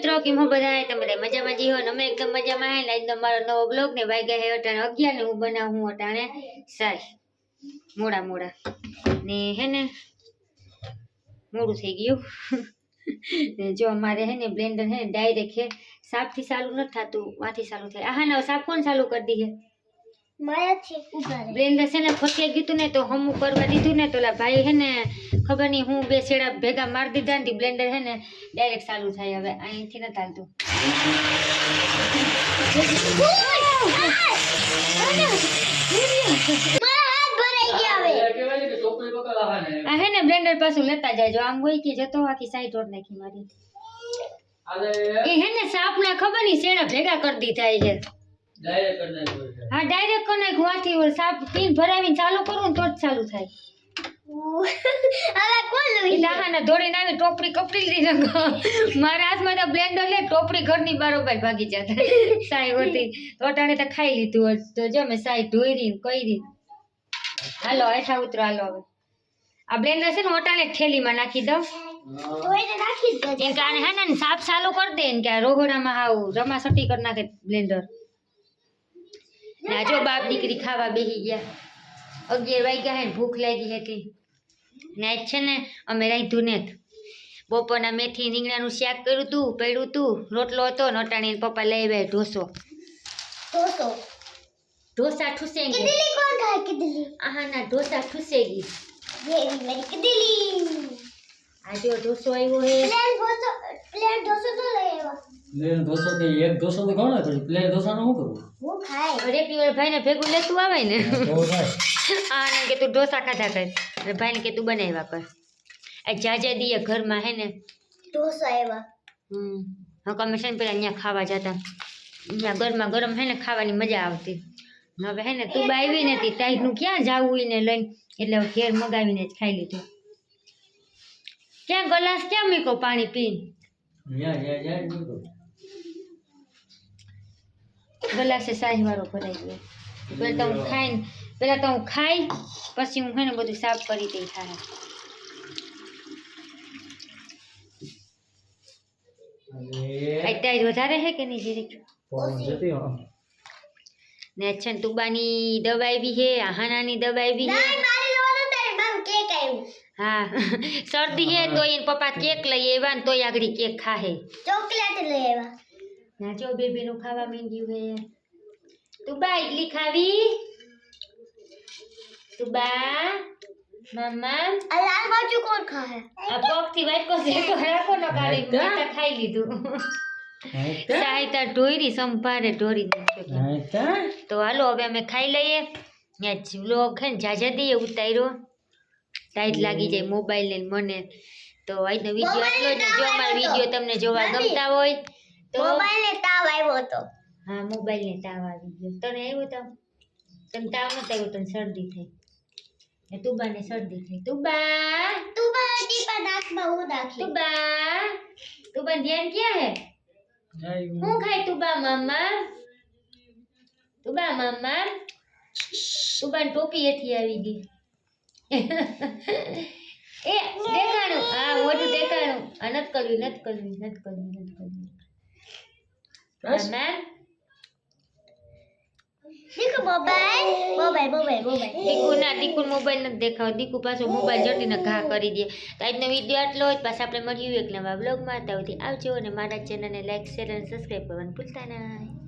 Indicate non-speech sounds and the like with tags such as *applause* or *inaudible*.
મિત્રો, કેમ બધા તમે બધા મજામાં જીઓ અમે એકદમ મજામાં હે આજનો મારો નવો બ્લોગ ને વાગ્યા હે અટાણે અગિયાર ને હું બનાવું અટાણે સાય મોડા મોડા. ને હે ને, મોડું થઈ ગયું. જો અમારે હે ને બ્લેન્ડર હે ને ડાયરેક્ટ હે. સાપથી ચાલુ નથી થતું. વાથી ચાલુ થાય. આહા, ના, સાપ કોણ ચાલુ કરી દી મારા છે ને ફસાઈ ગયું ને તો હમું કરવા દીધું ને તો ઓલા ભાઈ હે ને ખબર નહીં હું બે છેડા ભેગા મારી દીધા ને બ્લેન્ડર હે ને ડાયરેક્ટ ચાલુ થાય હવે અહીંથી ગયા હવે. આ હે ને બ્લેન્ડર પાછું લેતા જાયજો આમ હોય કે જતો આખી સાઈડ રોડ નાખી મારી. એ હે ને સાપ ના ખબર નહીં શેડા ભેગા કરી દીધા છે હા ડાયરેક્ટ કરી નાખ ઓલ સાપ પીન ભરાવીને ચાલુ કરું ને તો જ ચાલુ થાય. હવે કોણ લઈ લાહાના દોડીને આવી ટોપડી કપડી લીધી. ને મારા હાથમાં તો બ્લેન્ડર લે ટોપડી ઘરની બારોબાર ભાગી જતા. સાઈ હોતી તો અટાણે તો ખાઈ લીધું હોત. તો જો મેં સાઈ ધોઈ કઈરી હાલો હેઠા ઉતરો હાલો હવે. આ બ્લેન્ડર છે ને ઓટાણે થેલીમાં નાખી દઉં. એમ કે આને હે ને સાફ ચાલુ કરી દે ને કે આ હાવ રમા સટી કરી નાખે બ્લેન્ડર ના જો બાપ દીકરી ખાવા બેસી ગયા અગિયાર વાગ્યા હે ને ભૂખ લાગી હતી ને આજ છે ને અમે રાંધ્યું ને બપોરના મેથી રીંગણાનું શાક કર્યું હતું પડ્યું હતું રોટલો હતો ને અટાણી પપ્પા લઈ આવ્યા ઢોસો ઢોસો ઢોસા ઠૂસેંગે કિદલી કોણ ખાય કિદલી આહા ના ઢોસા ઠૂસેગી વેરી વેરી કિદલી આ જો ઢોસો આવ્યો હે પ્લેન ઢોસો પ્લેન ઢોસો તો લઈ આવ્યા પ્લેન ઢોસો કે એક ઢોસો તો ખાવ ને પછી પ્લેન ઢોસાનું શું કરવું હું ખાય રેપી વાળા ભાઈને ભેગું લેતું આવે ને તો થાય આને કે તું ઢોસા ખાધા કર અને ભાઈને કે તું બનાવ્યા કર આ જાજા દીએ ઘરમાં હે ને ઢોસો આવ્યા હમ હવે અમે છે ને પેલા અહીંયા ખાવા જતા અહીંયા ગરમા ગરમ હે ને ખાવાની મજા આવતી ને હવે હે ને તું આવી નથી ટાઈટનું ક્યાં જાવું એને લઈને એટલે હવે ઘેર મગાવીને જ ખાઈ લીધું ક્યાં ગલાસ ક્યાં મૂકો પાણી પીને યા યા યા નહીં કરું ગલાસે સાહી વાળો ભરાઈ ગયો પેલા તો હું ખાઈને પેલા તો હું ખાઈ પછી હું હે ને બધું સાફ કરી દઈ થાય અને આ ટાઈટ વધારે હે કે નહીં જીરીક પવન જતી હો ને છે ને તુબાની દવાઈ બી હે આહાનાની દવાઈ બી હે ના મારી લેવાનું તારે મામ કેક આવ્યું હા શરદી હે તો એને પપ્પા કેક લઈ આવ્યા ને તોય આગળ કેક ખાહે ચોકલેટ લઈ આવ્યા ના જો બેબીનું ખાવા માંડ્યું હે તુબા ઇડલી ખાવી તુબા મામા આ લાલ બાજુ કોણ ખાય આ પગથી વાટકો શેકો રાખો ન કાઢી મેં તો ખાઈ લીધું સાહિતા ઢોરી સંભારે ઢોરી નાખ્યો તો હાલો હવે અમે ખાઈ લઈએ ત્યાં વ્લોગ હે ને જાજા દઈએ ઉતાર્યો ટાઈટ લાગી જાય મોબાઈલ ને મને તો આજનો વિડીયો આટલો જ ને જો અમારો વિડીયો તમને જોવા ગમતા હોય તો મોબાઈલ ને તાવ આવ્યો હતો. હા મોબાઈલ ને તાવ આવી ગયો. તને આવ્યો તાવ તને તાવ નતો આવ્યો તને શરદી થઈ. ને તુબા ને શરદી થઈ. તુબા! તું બા ટીપા નાકમાં હું નાખી તુબા! તુબા ધ્યાન ક્યાં હે? હું ખાય તુબા મામા? તુબા મામા? તુબા ની ટોપી એથી આવી ગઈ. *laughs* એ દેખાણું. હા મોઢું દેખાણું. આ નત કરવી નત કરવી નત કરવી નત કરવી મામા દીકુ મોબાઈલ મોબાઈલ મોબાઈલ મોબાઈલ દીકુ ના દીકુ મોબાઈલ નથી દેખાવ. દીકુ પાછો મોબાઈલ જટીને ઘા કરી દે. તો આજનો વીડિયો આટલો જ. પાછા આપણે મળ્યું એક નવા બ્લોગમાં ત્યાં આવજો અને મારા ચેનલને લાઈક શેર અને સબસ્ક્રાઈબ કરવાનું ભૂલતા નહીં.